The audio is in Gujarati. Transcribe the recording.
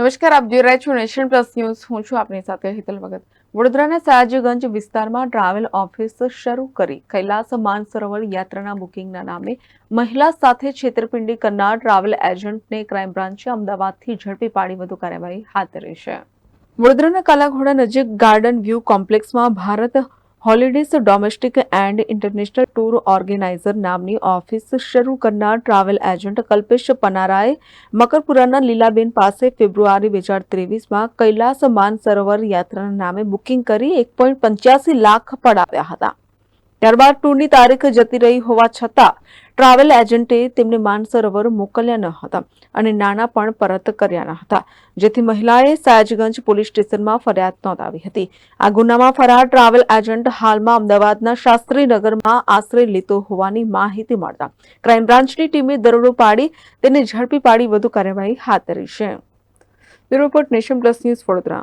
નમસ્કાર, આપ જોઈ રહ્યા છો નેશન પ્લસ ન્યૂઝ. હું છું આપની સાથે હિતલ ભગત. વડોદરાના સયાજીગંજ વિસ્તારમાં ટ્રાવેલ ઓફિસ શરૂ કરી. કૈલાસ માનસરોવર યાત્રાના બુકિંગના નામે મહિલા સાથે છેતરપિંડી કરનાર ટ્રાવેલ એજન્ટને ક્રાઇમ બ્રાન્ચે અમદાવાદથી ઝડપી પાડી વધુ કાર્યવાહી હાથ ધરી છે. વડોદરાના કાલાઘોડા નજીક garden view કોમ્પ્લેક્સમાં Bharat holidays domestic and international tour organizer નામની ઓફિસ શરૂ કરનાર ટ્રાવેલ એજન્ટ કલ્પેશ પનારાએ મકરપુરાના લીલાબેન પાસે ફેબ્રુઆરી બે હજાર ત્રેવીસમાં કૈલાસ માનસરોવર યાત્રાના નામે બુકિંગ કરી એક પોઈન્ટ પંચ્યાસી લાખ પડાવ્યા હતા. ત્યારબાદ ટૂરની તારીખ જતી રહી હોવા છતાં ટ્રાવેલ એજન્ટે તેમને માનસરોવર મોકલ્યા ન હતા અને નાણાં પણ પરત કર્યા ન હતા. જેથી મહિલાએ સાયજગંજ પોલીસ સ્ટેશનમાં ફરિયાદ નોંધાવી હતી. આ ગુનામાં ફરાર ટ્રાવેલ એજન્ટ હાલમાં અમદાવાદના શાસ્ત્રીનગરમાં આશ્રય લેતો હોવાની માહિતી મળતા ક્રાઇમ બ્રાન્ચની ટીમે દરોડો પાડી તેને ઝડપી પાડી વધુ કાર્યવાહી હાથ ધરી છે. Report nation plus news Vadodara.